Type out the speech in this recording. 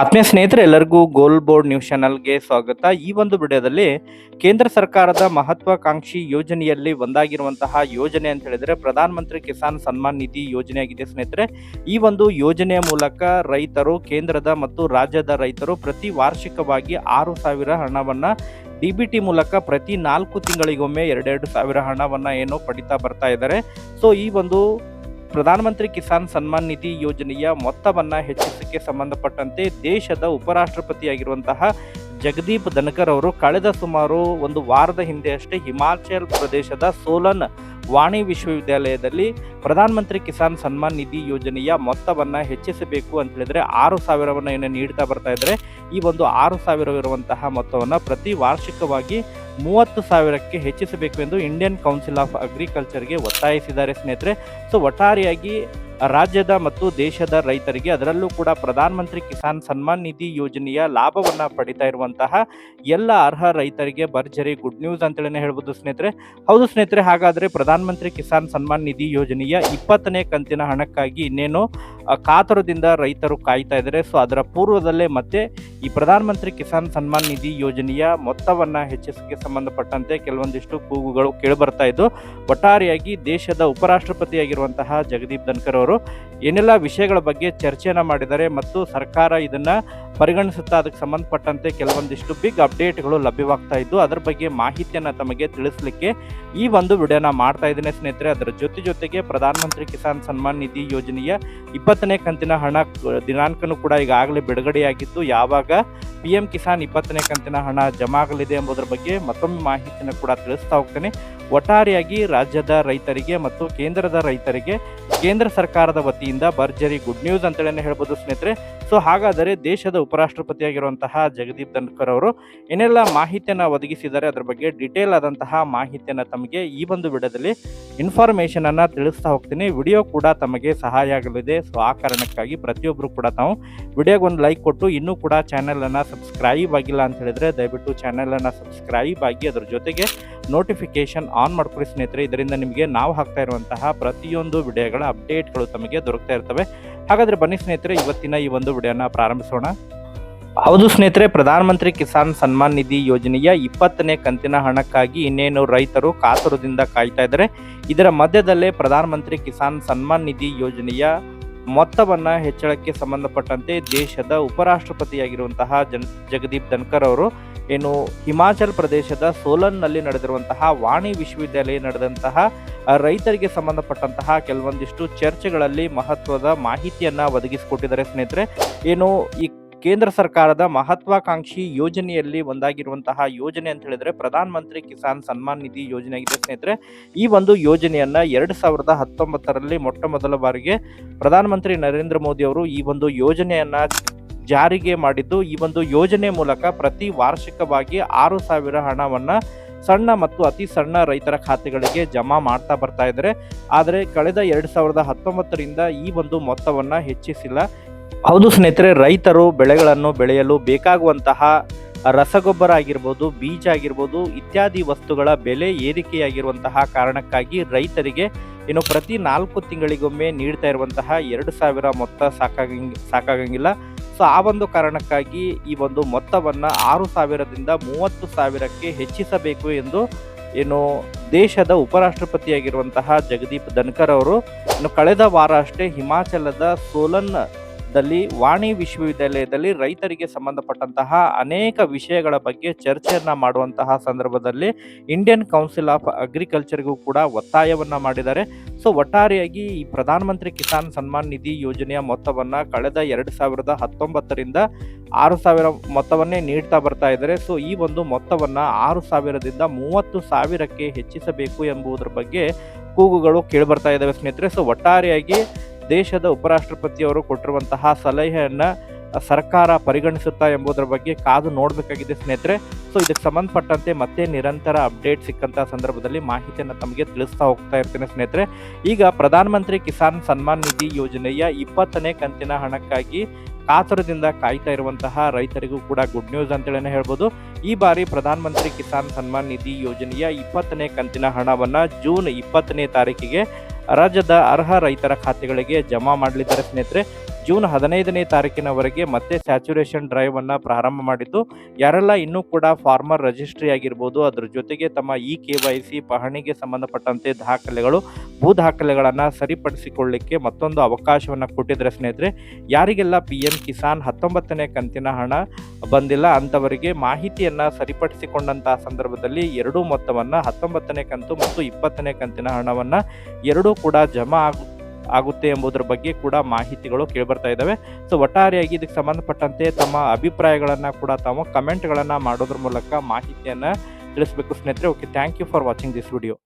ಆತ್ಮೀಯ ಸ್ನೇಹಿತರೆ, ಎಲ್ಲರಿಗೂ ಗೋಲ್ ಬೋರ್ಡ್ ನ್ಯೂಸ್ ಚಾನಲ್ಗೆ ಸ್ವಾಗತ. ಈ ಒಂದು ವಿಡಿಯೋದಲ್ಲಿ ಕೇಂದ್ರ ಸರ್ಕಾರದ ಮಹತ್ವಾಕಾಂಕ್ಷಿ ಯೋಜನೆಯಲ್ಲಿ ಒಂದಾಗಿರುವಂತಹ ಯೋಜನೆ ಅಂತ ಹೇಳಿದ್ರೆ ಪ್ರಧಾನ ಮಂತ್ರಿ ಕಿಸಾನ್ ಸನ್ಮಾನ್ ನಿಧಿ ಯೋಜನೆಯಾಗಿದೆ ಸ್ನೇಹಿತರೆ. ಈ ಒಂದು ಯೋಜನೆಯ ಮೂಲಕ ರೈತರು, ಕೇಂದ್ರದ ಮತ್ತು ರಾಜ್ಯದ ರೈತರು ಪ್ರತಿ ವಾರ್ಷಿಕವಾಗಿ ಆರು ಸಾವಿರ ಹಣವನ್ನು ಡಿ ಬಿ ಟಿ ಮೂಲಕ ಪ್ರತಿ ನಾಲ್ಕು ತಿಂಗಳಿಗೊಮ್ಮೆ ಎರಡೆರಡು ಸಾವಿರ ಹಣವನ್ನು ಏನು ಪಡಿತಾ ಬರ್ತಾ ಇದ್ದಾರೆ. ಸೊ ಈ ಒಂದು ಪ್ರಧಾನಮಂತ್ರಿ ಕಿಸಾನ್ ಸನ್ಮಾನ್ ನಿಧಿ ಯೋಜನೆಯ ಮೊತ್ತವನ್ನು ಹೆಚ್ಚಿಸಕ್ಕೆ ಸಂಬಂಧಪಟ್ಟಂತೆ ದೇಶದ ಉಪರಾಷ್ಟ್ರಪತಿಯಾಗಿರುವಂತಹ ಜಗದೀಪ್ ಧನ್ಕರ್ ಅವರು ಕಳೆದ ಸುಮಾರು ಒಂದು ವಾರದ ಹಿಂದೆ ಅಷ್ಟೇ ಹಿಮಾಚಲ್ ಪ್ರದೇಶದ ಸೋಲನ್ ವಾಣಿ ವಿಶ್ವವಿದ್ಯಾಲಯದಲ್ಲಿ ಪ್ರಧಾನಮಂತ್ರಿ ಕಿಸಾನ್ ಸನ್ಮಾನ್ ನಿಧಿ ಯೋಜನೆಯ ಮೊತ್ತವನ್ನು ಹೆಚ್ಚಿಸಬೇಕು ಅಂತ ಹೇಳಿದರೆ ಆರು ಸಾವಿರವನ್ನು ಏನು ನೀಡ್ತಾ ಬರ್ತಾ ಇದ್ದರೆ ಈ ಒಂದು ಆರು ಸಾವಿರವಿರುವಂತಹ ಮೊತ್ತವನ್ನು ಪ್ರತಿ ವಾರ್ಷಿಕವಾಗಿ ಮೂವತ್ತು ಸಾವಿರಕ್ಕೆ ಹೆಚ್ಚಿಸಬೇಕು ಎಂದು ಇಂಡಿಯನ್ ಕೌನ್ಸಿಲ್ ಆಫ್ ಅಗ್ರಿಕಲ್ಚರ್ಗೆ ಒತ್ತಾಯಿಸಿದ್ದಾರೆ ಸ್ನೇಹಿತರೆ. ಸೊ ಒಟ್ಟಾರೆಯಾಗಿ ರಾಜ್ಯದ ಮತ್ತು ದೇಶದ ರೈತರಿಗೆ ಅದರಲ್ಲೂ ಕೂಡ ಪ್ರಧಾನಮಂತ್ರಿ ಕಿಸಾನ್ ಸನ್ಮಾನ್ ನಿಧಿ ಯೋಜನೆಯ ಲಾಭವನ್ನು ಪಡಿತಾ ಇರುವಂತಹ ಎಲ್ಲ ಅರ್ಹ ರೈತರಿಗೆ ಭರ್ಜರಿ ಗುಡ್ ನ್ಯೂಸ್ ಅಂತೇಳಿ ಹೇಳ್ಬೋದು ಸ್ನೇಹಿತರೆ. ಹೌದು ಸ್ನೇಹಿತರೆ, ಹಾಗಾದರೆ ಪ್ರಧಾನಮಂತ್ರಿ ಕಿಸಾನ್ ಸನ್ಮಾನ್ ನಿಧಿ ಯೋಜನೆಯ ಇಪ್ಪತ್ತನೇ ಕಂತಿನ ಹಣಕ್ಕಾಗಿ ಇನ್ನೇನು ಕಾತುರದಿಂದ ರೈತರು ಕಾಯ್ತಾ ಇದ್ದಾರೆ. ಸೊ ಅದರ ಪೂರ್ವದಲ್ಲೇ ಮತ್ತೆ ಈ ಪ್ರಧಾನಮಂತ್ರಿ ಕಿಸಾನ್ ಸನ್ಮಾನ್ ನಿಧಿ ಯೋಜನೆಯ ಮೊತ್ತವನ್ನು ಹೆಚ್ಚಿಸಕ್ಕೆ ಸಂಬಂಧಪಟ್ಟಂತೆ ಕೆಲವೊಂದಿಷ್ಟು ಕೂಗುಗಳು ಕೇಳಿಬರ್ತಾ ಇದ್ದು, ಒಟ್ಟಾರೆಯಾಗಿ ದೇಶದ ಉಪರಾಷ್ಟ್ರಪತಿಯಾಗಿರುವಂತಹ ಜಗದೀಪ್ ಧನ್ಕರ್ ಅವರು ಏನೆಲ್ಲ ವಿಷಯಗಳ ಬಗ್ಗೆ ಚರ್ಚೆಯನ್ನು ಮಾಡಿದ್ದಾರೆ ಮತ್ತು ಸರ್ಕಾರ ಇದನ್ನು ಪರಿಗಣಿಸುತ್ತಾ ಅದಕ್ಕೆ ಸಂಬಂಧಪಟ್ಟಂತೆ ಕೆಲವೊಂದಿಷ್ಟು ಬಿಗ್ ಅಪ್ಡೇಟ್ಗಳು ಲಭ್ಯವಾಗ್ತಾ ಇದ್ದು, ಅದರ ಬಗ್ಗೆ ಮಾಹಿತಿಯನ್ನು ತಮಗೆ ತಿಳಿಸಲಿಕ್ಕೆ ಈ ಒಂದು ವಿಡಿಯೋನ ಮಾಡ್ತಾ ಇದ್ದೇನೆ ಸ್ನೇಹಿತರೆ. ಅದರ ಜೊತೆ ಜೊತೆಗೆ ಪ್ರಧಾನಮಂತ್ರಿ ಕಿಸಾನ್ ಸನ್ಮಾನ್ ನಿಧಿ ಯೋಜನೆಯ ಇಪ್ಪತ್ತನೇ ಕಂತಿನ ಹಣ ದಿನಾಂಕನೂ ಕೂಡ ಈಗಾಗಲೇ ಬಿಡುಗಡೆಯಾಗಿದ್ದು, ಯಾವಾಗ ಪಿ ಎಂ ಕಿಸಾನ್ ಇಪ್ಪತ್ತನೇ ಕಂತಿನ ಹಣ ಜಮಾ ಆಗಲಿದೆ ಎಂಬುದರ ಬಗ್ಗೆ ಮತ್ತೊಮ್ಮೆ ಮಾಹಿತಿಯನ್ನು ಕೂಡ ತಿಳಿಸ್ತಾ ಹೋಗ್ತೇನೆ. ಒಟ್ಟಾರೆಯಾಗಿ ರಾಜ್ಯದ ರೈತರಿಗೆ ಮತ್ತು ಕೇಂದ್ರದ ರೈತರಿಗೆ, ಕೇಂದ್ರ ಸರ್ಕಾರದ ವತಿಯಿಂದ ಭರ್ಜರಿ ಗುಡ್ ನ್ಯೂಸ್ ಅಂತೇಳಿ ಹೇಳ್ಬೋದು ಸ್ನೇಹಿತರೆ. ಸೊ ಹಾಗಾದರೆ ದೇಶದ ಉಪರಾಷ್ಟ್ರಪತಿಯಾಗಿರುವಂತಹ ಜಗದೀಪ್ ಧನ್ಕರ್ ಅವರು ಏನೆಲ್ಲ ಮಾಹಿತಿಯನ್ನು ಒದಗಿಸಿದ್ದಾರೆ ಅದರ ಬಗ್ಗೆ ಡಿಟೇಲ್ ಆದಂತಹ ಮಾಹಿತಿಯನ್ನು ತಮಗೆ ಈ ಒಂದು ವಿಡಿಯೋದಲ್ಲಿ ಇನ್ಫಾರ್ಮೇಷನ್ ಅನ್ನ ತಿಳಿಸ್ತಾ ಹೋಗ್ತೀನಿ. ವಿಡಿಯೋ ಕೂಡ ತಮಗೆ ಸಹಾಯ ಆಗಲಿದೆ. ಸೊ ಆ ಕಾರಣಕ್ಕಾಗಿ ಪ್ರತಿಯೊಬ್ಬರು ಕೂಡ ತಾವು ವಿಡಿಯೋಗೆ ಒಂದು ಲೈಕ್ ಕೊಟ್ಟು ಇನ್ನೂ ಕೂಡ ಚಾನೆಲ್ ಅನ್ನ ಸಬ್ಸ್ಕ್ರೈಬ್ ಆಗಿಲ್ಲ ಅಂತ ಹೇಳಿದ್ರೆ ದಯವಿಟ್ಟು ಚಾನೆಲ್ ಅನ್ನ ಸಬ್ಸ್ಕ್ರೈಬ್ ಆಗಿ ಅದರ ಜೊತೆಗೆ ನೋಟಿಫಿಕೇಶನ್ ಆನ್ ಮಾಡ್ಕೊಳ್ಳಿ ಸ್ನೇಹಿತರೆ. ಇದರಿಂದ ನಿಮಗೆ ನಾವು ಹಾಕ್ತಾ ಇರುವಂತಹ ಪ್ರತಿಯೊಂದು ವಿಡಿಯೋಗಳ ಅಪ್ಡೇಟ್ಗಳು ತಮಗೆ ದೊರಕ್ತಾ ಇರ್ತವೆ. ಹಾಗಾದರೆ ಬನ್ನಿ ಸ್ನೇಹಿತರೆ, ಇವತ್ತಿನ ಈ ಒಂದು ವಿಡಿಯೋನ ಪ್ರಾರಂಭಿಸೋಣ. ಹೌದು ಸ್ನೇಹಿತರೆ, ಪ್ರಧಾನಮಂತ್ರಿ ಕಿಸಾನ್ ಸನ್ಮಾನ್ ನಿಧಿ ಯೋಜನೆಯ ಇಪ್ಪತ್ತನೇ ಕಂತಿನ ಹಣಕ್ಕಾಗಿ ಇನ್ನೇನು ರೈತರು ಕಾತುರದಿಂದ ಕಾಯ್ತಾ ಇದ್ದಾರೆ. ಇದರ ಮಧ್ಯದಲ್ಲೇ ಪ್ರಧಾನಮಂತ್ರಿ ಕಿಸಾನ್ ಸನ್ಮಾನ್ ನಿಧಿ ಯೋಜನೆಯ ಮೊತ್ತವನ್ನ ಹೆಚ್ಚಳಕ್ಕೆ ಸಂಬಂಧಪಟ್ಟಂತೆ ದೇಶದ ಉಪರಾಷ್ಟ್ರಪತಿಯಾಗಿರುವಂತಹ ಜನ್ ಜಗದೀಪ್ ಧನ್ಕರ್ ಅವರು ಏನು ಹಿಮಾಚಲ್ ಪ್ರದೇಶದ ಸೋಲನ್ನಲ್ಲಿ ನಡೆದಿರುವಂತಹ ವಾಣಿ ವಿಶ್ವವಿದ್ಯಾಲಯ ನಡೆದಂತಹ ರೈತರಿಗೆ ಸಂಬಂಧಪಟ್ಟಂತಹ ಕೆಲವೊಂದಿಷ್ಟು ಚರ್ಚೆಗಳಲ್ಲಿ ಮಹತ್ವದ ಮಾಹಿತಿಯನ್ನು ಒದಗಿಸಿಕೊಟ್ಟಿದ್ದಾರೆ ಸ್ನೇಹಿತರೆ. ಏನು ಈ ಕೇಂದ್ರ ಸರ್ಕಾರದ ಮಹತ್ವಾಕಾಂಕ್ಷಿ ಯೋಜನೆಯಲ್ಲಿ ಒಂದಾಗಿರುವಂತಹ ಯೋಜನೆ ಅಂತ ಹೇಳಿದ್ರೆ ಪ್ರಧಾನ ಮಂತ್ರಿ ಕಿಸಾನ್ ಸನ್ಮಾನ್ ನಿಧಿ ಯೋಜನೆ ಆಗಿದೆ ಸ್ನೇಹಿತರೆ. ಈ ಒಂದು ಯೋಜನೆಯನ್ನ ಎರಡು ಸಾವಿರದ ಹತ್ತೊಂಬತ್ತರಲ್ಲಿ ಮೊಟ್ಟ ಮೊದಲ ಬಾರಿಗೆ ಪ್ರಧಾನಮಂತ್ರಿ ನರೇಂದ್ರ ಮೋದಿ ಅವರು ಈ ಒಂದು ಯೋಜನೆಯನ್ನ ಜಾರಿಗೆ ಮಾಡಿದ್ದು. ಈ ಒಂದು ಯೋಜನೆ ಮೂಲಕ ಪ್ರತಿ ವಾರ್ಷಿಕವಾಗಿ ಆರು ಸಾವಿರ ಹಣವನ್ನ ಸಣ್ಣ ಮತ್ತು ಅತಿ ಸಣ್ಣ ರೈತರ ಖಾತೆಗಳಿಗೆ ಜಮಾ ಮಾಡ್ತಾ ಬರ್ತಾ ಇದ್ದಾರೆ. ಆದರೆ ಕಳೆದ ಎರಡು ಸಾವಿರದ ಹತ್ತೊಂಬತ್ತರಿಂದ ಈ ಒಂದು ಮೊತ್ತವನ್ನು ಹೆಚ್ಚಿಸಿಲ್ಲ. ಹೌದು ಸ್ನೇಹಿತರೆ, ರೈತರು ಬೆಳೆಗಳನ್ನು ಬೆಳೆಯಲು ಬೇಕಾಗುವಂತಹ ರಸಗೊಬ್ಬರ ಆಗಿರ್ಬೋದು, ಬೀಜ ಆಗಿರ್ಬೋದು, ಇತ್ಯಾದಿ ವಸ್ತುಗಳ ಬೆಲೆ ಏರಿಕೆಯಾಗಿರುವಂತಹ ಕಾರಣಕ್ಕಾಗಿ ರೈತರಿಗೆ ಇನ್ನು ಪ್ರತಿ ನಾಲ್ಕು ತಿಂಗಳಿಗೊಮ್ಮೆ ನೀಡ್ತಾ ಇರುವಂತಹ ಎರಡು ಸಾವಿರ ಮೊತ್ತ ಸಾಕಾಗಂಗ್, ಸಾಕಾಗಂಗಿಲ್ಲ. ಸೊ, ಆ ಒಂದು ಕಾರಣಕ್ಕಾಗಿ ಈ ಒಂದು ಮೊತ್ತವನ್ನು ಆರು ಸಾವಿರದಿಂದ ಮೂವತ್ತು ಸಾವಿರಕ್ಕೆ ಹೆಚ್ಚಿಸಬೇಕು ಎಂದು ಏನು ದೇಶದ ಉಪರಾಷ್ಟ್ರಪತಿಯಾಗಿರುವಂತಹ ಜಗದೀಪ್ ಧನ್ಕರ್ ಅವರು ಇನ್ನು ಕಳೆದ ವಾರ ಅಷ್ಟೇ ಹಿಮಾಚಲದ ಸೋಲನ್ ದಲ್ಲಿ ವಾಣಿ ವಿಶ್ವವಿದ್ಯಾಲಯದಲ್ಲಿ ರೈತರಿಗೆ ಸಂಬಂಧಪಟ್ಟಂತಹ ಅನೇಕ ವಿಷಯಗಳ ಬಗ್ಗೆ ಚರ್ಚೆಯನ್ನ ಮಾಡುವಂತಹ ಸಂದರ್ಭದಲ್ಲಿ ಇಂಡಿಯನ್ ಕೌನ್ಸಿಲ್ ಆಫ್ ಅಗ್ರಿಕಲ್ಚರ್ಗೂ ಕೂಡ ಒತ್ತಾಯವನ್ನ ಮಾಡಿದ್ದಾರೆ. ಸೊ ಒಟ್ಟಾರೆಯಾಗಿ ಈ ಪ್ರಧಾನಮಂತ್ರಿ ಕಿಸಾನ್ ಸನ್ಮಾನ್ ನಿಧಿ ಯೋಜನೆಯ ಮೊತ್ತವನ್ನ ಕಳೆದ ಎರಡು ಸಾವಿರದ ಹತ್ತೊಂಬತ್ತರಿಂದ ಆರು ಸಾವಿರ ಮೊತ್ತವನ್ನೇ ನೀಡ್ತಾ ಬರ್ತಾ ಇದ್ದಾರೆ. ಸೊ ಈ ಒಂದು ಮೊತ್ತವನ್ನ ಆರು ಸಾವಿರದಿಂದ ಮೂವತ್ತು ಸಾವಿರಕ್ಕೆ ಹೆಚ್ಚಿಸಬೇಕು ಎಂಬುದರ ಬಗ್ಗೆ ಕೂಗುಗಳು ಕೇಳಿಬರ್ತಾ ಇದ್ದಾವೆ ಸ್ನೇಹಿತರೆ. ಸೊ ಒಟ್ಟಾರೆಯಾಗಿ ದೇಶದ ಉಪರಾಷ್ಟ್ರಪತಿಯವರು ಕೊಟ್ಟಿರುವಂತಹ ಸಲಹೆಯನ್ನು ಸರ್ಕಾರ ಪರಿಗಣಿಸುತ್ತಾ ಎಂಬುದರ ಬಗ್ಗೆ ಕಾದು ನೋಡಬೇಕಾಗಿದೆ ಸ್ನೇಹಿತರೆ. ಸೊ ಇದಕ್ಕೆ ಸಂಬಂಧಪಟ್ಟಂತೆ ಮತ್ತೆ ನಿರಂತರ ಅಪ್ಡೇಟ್ ಸಿಕ್ಕಂತಹ ಸಂದರ್ಭದಲ್ಲಿ ಮಾಹಿತಿಯನ್ನು ತಮಗೆ ತಿಳಿಸ್ತಾ ಹೋಗ್ತಾ ಇರ್ತೇನೆ ಸ್ನೇಹಿತರೆ. ಈಗ ಪ್ರಧಾನಮಂತ್ರಿ ಕಿಸಾನ್ ಸನ್ಮಾನ್ ನಿಧಿ ಯೋಜನೆಯ ಇಪ್ಪತ್ತನೇ ಕಂತಿನ ಹಣಕ್ಕಾಗಿ ಕಾತರದಿಂದ ಕಾಯ್ತಾ ಇರುವಂತಹ ರೈತರಿಗೂ ಕೂಡ ಗುಡ್ ನ್ಯೂಸ್ ಅಂತೇಳಿ ಹೇಳ್ಬೋದು. ಈ ಬಾರಿ ಪ್ರಧಾನಮಂತ್ರಿ ಕಿಸಾನ್ ಸನ್ಮಾನ್ ನಿಧಿ ಯೋಜನೆಯ ಇಪ್ಪತ್ತನೇ ಕಂತಿನ ಹಣವನ್ನು ಜೂನ್ ಇಪ್ಪತ್ತನೇ ತಾರೀಕಿಗೆ ರಾಜ್ಯದ ಅರ್ಹ ರೈತರ ಖಾತೆಗಳಿಗೆ ಜಮಾ ಮಾಡಲಿದ್ದಾರೆ ಸ್ನೇಹಿತರೆ. ಜೂನ್ ಹದಿನೈದನೇ ತಾರೀಕಿನವರೆಗೆ ಮತ್ತೆ ಸ್ಯಾಚುರೇಷನ್ ಡ್ರೈವ್ ಅನ್ನ ಪ್ರಾರಂಭ ಮಾಡಿದ್ದು, ಯಾರೆಲ್ಲ ಇನ್ನೂ ಕೂಡ ಫಾರ್ಮರ್ ರಿಜಿಸ್ಟ್ರಿ ಆಗಿರ್ಬೋದು, ಅದರ ಜೊತೆಗೆ ತಮ್ಮ ಇ ಕೆ ವೈ ಸಿ ಪಹಣಿಗೆ ಸಂಬಂಧಪಟ್ಟಂತೆ ದಾಖಲೆಗಳು ಭೂ ದಾಖಲೆಗಳನ್ನು ಸರಿಪಡಿಸಿಕೊಳ್ಳಿಕ್ಕೆ ಮತ್ತೊಂದು ಅವಕಾಶವನ್ನು ಕೊಟ್ಟಿದ್ರೆ ಸ್ನೇಹಿತರೆ, ಯಾರಿಗೆಲ್ಲ ಪಿ ಎಂ ಕಿಸಾನ್ ಹತ್ತೊಂಬತ್ತನೇ ಕಂತಿನ ಹಣ ಬಂದಿಲ್ಲ ಅಂಥವರಿಗೆ ಮಾಹಿತಿಯನ್ನು ಸರಿಪಡಿಸಿಕೊಂಡಂತಹ ಸಂದರ್ಭದಲ್ಲಿ ಎರಡೂ ಮೊತ್ತವನ್ನು ಹತ್ತೊಂಬತ್ತನೇ ಕಂತು ಮತ್ತು ಇಪ್ಪತ್ತನೇ ಕಂತಿನ ಹಣವನ್ನು ಎರಡೂ ಕೂಡ ಜಮಾ ಆಗ, ಆಗುತ್ತೆ ಎಂಬುದರ ಬಗ್ಗೆ ಕೂಡ ಮಾಹಿತಿಗಳು ಕೇಳಿಬರ್ತಾ ಇದ್ದಾವೆ ಸೊ ಒಟ್ಟಾರೆಯಾಗಿ ಇದಕ್ಕೆ ಸಂಬಂಧಪಟ್ಟಂತೆ ತಮ್ಮ ಅಭಿಪ್ರಾಯಗಳನ್ನು ಕೂಡ ತಾವು ಕಮೆಂಟ್ಗಳನ್ನು ಮಾಡೋದ್ರ ಮೂಲಕ ಮಾಹಿತಿಯನ್ನು ತಿಳಿಸಬೇಕು ಸ್ನೇಹಿತರೆ. Okay thank you for watching this video